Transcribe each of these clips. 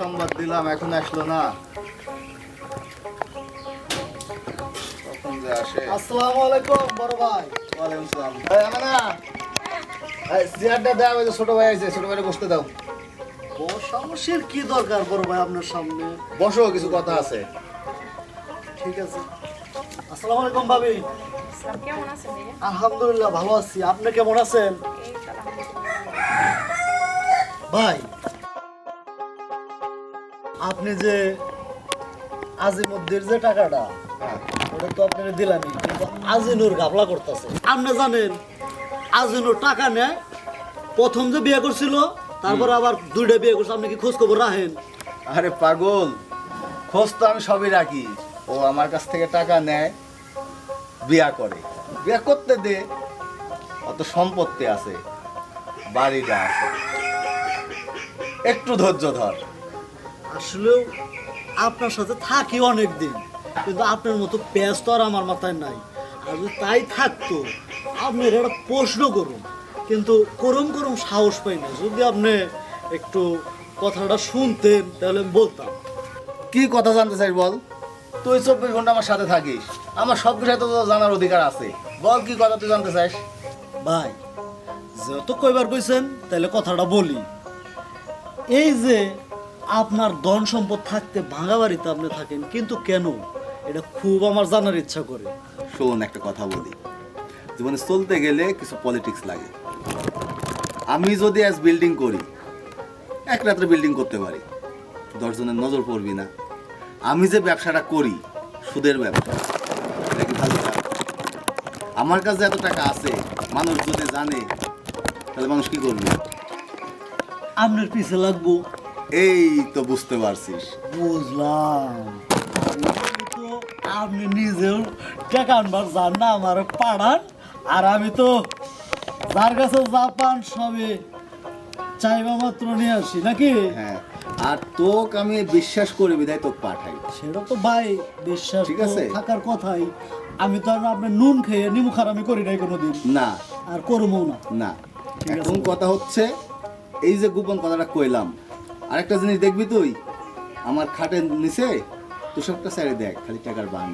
সংবাদ দিলাম এখন আসলো না। কখন যে আসে? আসসালামু আলাইকুম বড় ভাই। ওয়ালাইকুম সালাম। এই আমানা। চেয়ারটা দাও ওই ছোট ভাই আছে ছোট ভাইরে বসতে দাও। সমস্যার কি দরকার বড় ভাই আপনার সামনে? বসো কিছু কথা আছে। ঠিক আছে। আসসালামু আলাইকুম ভাবি। স্যার কেমন আছেন আলহামদুলিল্লাহ ভালো আছি। আপনি কেমন আছেন? এই তো আলহামদুলিল্লাহ। ভাই আপনি যে আজিমুদ্দির যে টাকাটা হ্যাঁ। ওটা তো আপনাকে দিলামই। কিন্তু আজিনুর গাবলা করতেছে। আপনি জানেন আজিনুর টাকা নেয় প্রথম যে বিয়ে করছিল তারপর আবার দুইটা বিয়ে করছে আপনি কি খোঁজ খবর রাখেন? আরে পাগল খোঁজ তো আমি সবই রাখি। ও আমার কাছ থেকে টাকা নেয় বিয়া করে। বিয়া করতে দে অত সম্পত্তি আছে বাড়িটা আছে। একটু ধৈর্য ধর। আসলেও আপনার সাথে থাকি অনেক দিন কিন্তু আপনার মতো পেঁয়াজ তো আর আমার মাথায় নাই। আর যদি তাই থাকতো আপনি একটা প্রশ্ন করুন কিন্তু করম করম সাহস পাই না। যদি আপনি একটু কথাটা শুনতেন তাহলে আমি বলতাম। কি কথা জানতে চাই বল? তুই চব্বিশ ঘণ্টা আমার সাথে থাকিস। আমার সব বিষয়ে তো জানার অধিকার আছে। বল কি কথা তুই জানতে চাস? ভাই যেহেতু কয়বার কইছেন তাহলে কথাটা বলি। এই যে আপনার ধন সম্পদ থাকতে ভাঙা বাড়িতে আপনি থাকেন কিন্তু কেন? এটা খুব আমার জানার ইচ্ছা করে। শোন একটা কথা বলি। জীবনে চলতে গেলে কিছু পলিটিক্স লাগে। আমি যদি আজ বিল্ডিং করি এক রাত্রে বিল্ডিং করতে পারি। দশজনের নজর পড়বি না। আমি যে ব্যবসাটা করি সুদের ব্যবসা এটা কি ভালো আমার কাছে এত টাকা আছে মানুষ যদি জানে তাহলে মানুষ কি করবে? আপনার পিছে লাগবো। এই তো বুঝতে পারছিস। বুঝলাম। তো আপনি নিজেও টাকা আনবার যান না আমার পাড়ান। আর আমি তো যার কাছে জাপান সবে চাইবা মাত্র নিয়ে আসি নাকি? হ্যাঁ আর তোকে আমি বিশ্বাস করে বিদায় তোকে পাঠাই। সেটা তো ভাই বিশ্বাস ঠিক আছে। থাকার কথাই। আমি তো আর আপনার নুন খেয়ে নিমু খারামি করি নাই কোনোদিন। না। আর করব না। না। এখন কথা হচ্ছে এই যে গোপন কথাটা কইলাম আরেকটা জিনিস দেখবি তুই? আমার খাটের নিচে তুষকটা সাইডে দেখ খালি টাকার ভাই,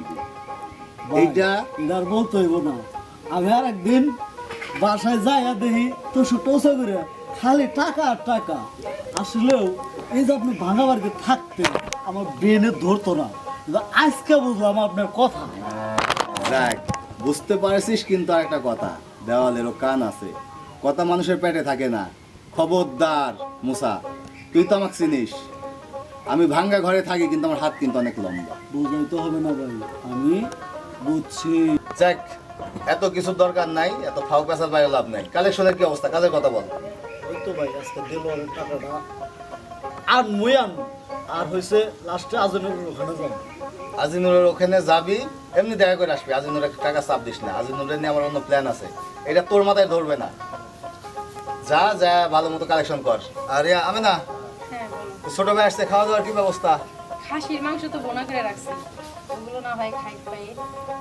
এইটা এটার বলতে হইব না। আমি আর একদিন বাসায় যাই আর দেখি তো টোসা করে খালি টাকা আর টাকা। আসলেও এই যে আপনি ভাঙা বাড়িতে থাকতেন আমার ব্রেনে ধরতো না। আজকে বুঝলাম আপনার কথা। দেখ বুঝতে পারছিস কিন্তু আরেকটা কথা দেওয়ালেরও কান আছে। কথা মানুষের পেটে থাকে না। খবরদার মুসা। তুই তো আমাকে চিনিস। আমি ভাঙ্গা ঘরে থাকি কিন্তু আমার হাত কিন্তু অনেক লম্বা। বুঝাইতে হবে না ভাই আমি বুঝছি। যাক এত কিছু দরকার নাই এত ফাউ পেশার বাইরে লাভ নাই। কালেকশনের কি অবস্থা? কাজের কথা বল। ওই তো ভাই আজকে দিল টাকাটা। আর মুই আন আর হয়েছে লাস্টে আজনের ওখানে যাব আজিনুরের ওখানে যাবি এমনি দেখা করে আসবি। আজিনুরের টাকা চাপ দিস না। আজিনুরের নিয়ে আমার অন্য প্ল্যান আছে। এটা তোর মাথায় ধরবে না। যা যা ভালো মতো কালেকশন কর। আর আমি না ছোট ভাই আসছে খাওয়া দাওয়ার কি ব্যবস্থা? খাসির মাংস তো বোনা করে রাখছি। ওগুলো না হয় খাই পাই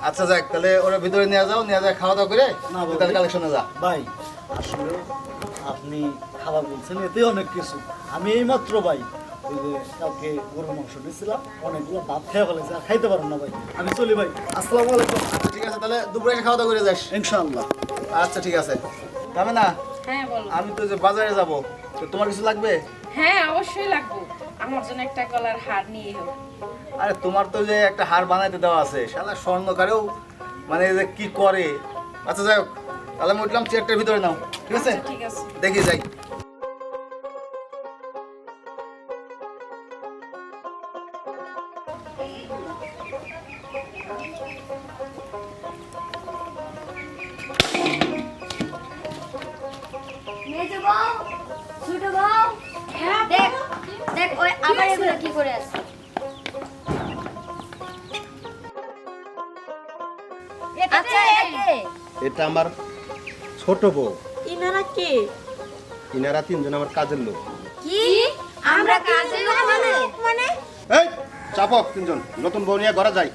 আচ্ছা যাক তাহলে ওরা ভিতরে নিয়ে যাও নিয়ে যায় খাওয়া দাওয়া করে না, তাহলে। কালেকশনে যা। ভাই আসলে আপনি খাবার বলছেন এতে অনেক কিছু। আমি এইমাত্র ভাই ওই যে কালকে গরু মাংস নিয়েছিলাম অনেকগুলো ভাত খেয়ে ফেলেছে আর খাইতে পারেন না ভাই। আমি চলি ভাই। আসসালামু আলাইকুম। আচ্ছা ঠিক আছে তাহলে দুপুরে এসে খাওয়া দাওয়া করে যাস। ইনশাআল্লাহ। আচ্ছা ঠিক আছে। তবে না হ্যাঁ বলো। আমি তো যে বাজারে যাব তো তোমার কিছু লাগবে? হ্যাঁ অবশ্যই লাগবো। আমার জন্য একটা গলার হার নিয়ে হোক আরে তোমার তো যে একটা হার বানাইতে দেওয়া আছে শালা স্বর্ণকারেও মানে যে কি করে? আচ্ছা যাই হোক তাহলে আমি উঠলাম চেয়ারটার ভিতরে নাও ঠিক আছে? আচ্ছা, ঠিক আছে। দেখি যাই। মেজো বউ ছোট বউ। আবার এগুলো কি করে আছে? আচ্ছা এটা আমার ছোট বউ। ইনারা কে? ইনারা তিনজন আমার কাজের লোক। কি? আমরা কাজে মানে? মানে? এই চাপক তিনজন নতুন বউ নিয়ে ঘরে যাই।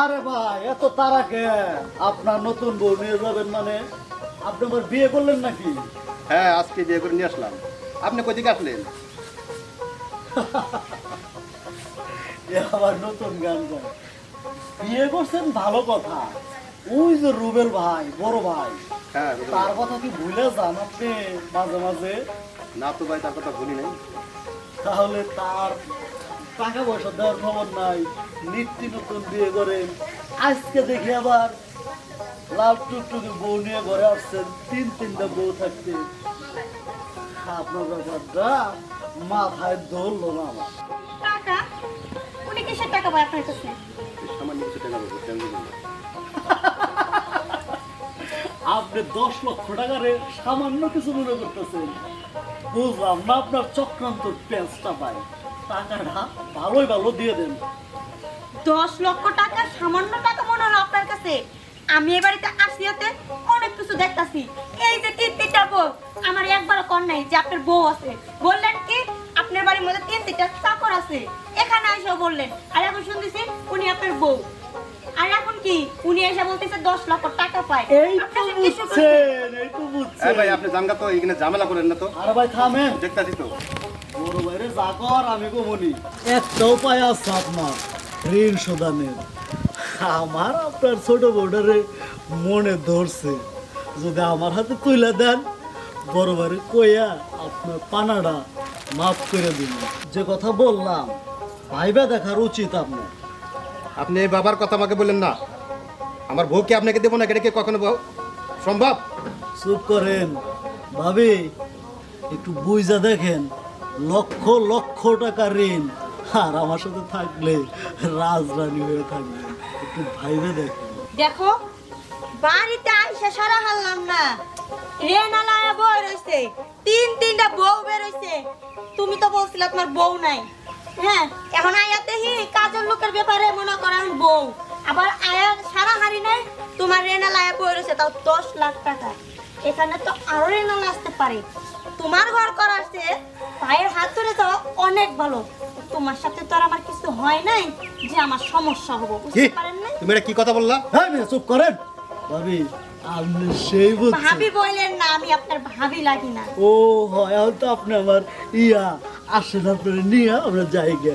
আরে ভাই এত তারা কে? আপনার নতুন বউ নিয়ে যাবেন মানে? আপনি আমার বিয়ে করলেন নাকি? হ্যাঁ আজকে বিয়ে করে নিয়ে আসলাম। আপনি কোথেকে আসলেন? আবার নতুন গান গায়। বিয়ে করছেন ভালো কথা। ওই যে রুবেল ভাই বড় ভাই। হ্যাঁ তার কথা কি ভুলে যান আপনি মাঝে মাঝে? না তো ভাই তার কথা ভুলি নাই। তাহলে তার টাকা পয়সা দেওয়ার খবর নাই। নিত্য নতুন বিয়ে করেন আজকে দেখি আবার লাল টুকটুকে বউ নিয়ে ঘরে আসছেন। তিন তিনটা বউ থাকতে। আপনার ব্যাপারটা মাথায় ধরলো না আমার। টাকা উনি কিসের টাকা পায় আপনার কাছে? সামান্য কিছু টাকা দেবো টেনশন আপনি দশ লক্ষ টাকারে সামান্য কিছু মনে করতেছেন। বুঝলাম না আপনার চক্রান্ত পেঁচটা পাই টাকাটা ভালোই ভালো দিয়ে দেন। দশ লক্ষ টাকা সামান্য টাকা মনে হলো আপনার কাছে? আমি এ বাড়িতে আসিয়াতে অনেক কিছু দেখতাছি। এই যে তিন তিনটা বউ আমার একবার কর নাই যে আপনার বউ আছে। বললেন বাড়ির মধ্যে তিন তিনটা চাকর আছে। এখানে এসে বললেন আর এখন শুনতেছি উনি আপনার বউ। আর এখন কি? উনি এসে বলতেছে দশ লক্ষ টাকা পায়। এই তো? বুঝছেন এই বুঝছেন। ভাই আপনি জানগা তো এখানে ঝামেলা করেন না তো। আরে ভাই থামেন। দেখতাছি তো। বড় ভাইরে আমি একটা উপায় আছে আপনার ঋণ শোধানের। আমার আপনার ছোট বউটারে মনে ধরছে যদি আমার হাতে তুলে দেন বড় ভাইরে কইয়া আপনার পানাটা মাফ করে দিন। যে কথা বললাম ভাইবা দেখার উচিত আপনার। আপনি এই বাবার কথা আমাকে বললেন না। আমার বউকে আপনাকে দেবো না? এটা কি কখনো বউ- সম্ভব? চুপ করেন। ভাবি একটু বুঝা দেখেন। লক্ষ লক্ষ টাকা ঋণ। আর আমার সাথে থাকলে রাজরানী হয়ে থাকবেন। একটু ভাইবে দেখেন। দেখো বাড়িতে আইসা সারা হারলাম না। রেনালায়া বই রইছে। তিন তিনটা বউ বেরোইছে তুমি তো বলছিলে তোমার বউ নাই। হ্যাঁ এখন আয়াতে হি কাজের লোকের ব্যাপারে মনে করেন বউ। আবার আয়া সারা হারি নাই তোমার রেনালায়া বই রইছে তাও দশ লাখ টাকা। এখানে তো আরও রেনাল আসতে পারে। তোমার ঘর করাছে ভাইয়ের হাত ধরে যাওয়া অনেক ভালো। তোমার সাথে তো আর আমার কিছু হয় নাই যে আমার সমস্যা হব বুঝতে পারেন না তুমি এটা কি কথা বললা? হ্যাঁ চুপ করেন। ভাবি আপনি সেই বলছেন। ভাবি বললেন না আমি আপনার ভাবি লাগি না। ও হয় হয়তো আপনি আমার। ইয়া আসেন আপনার নিয়ে আমরা যাই গে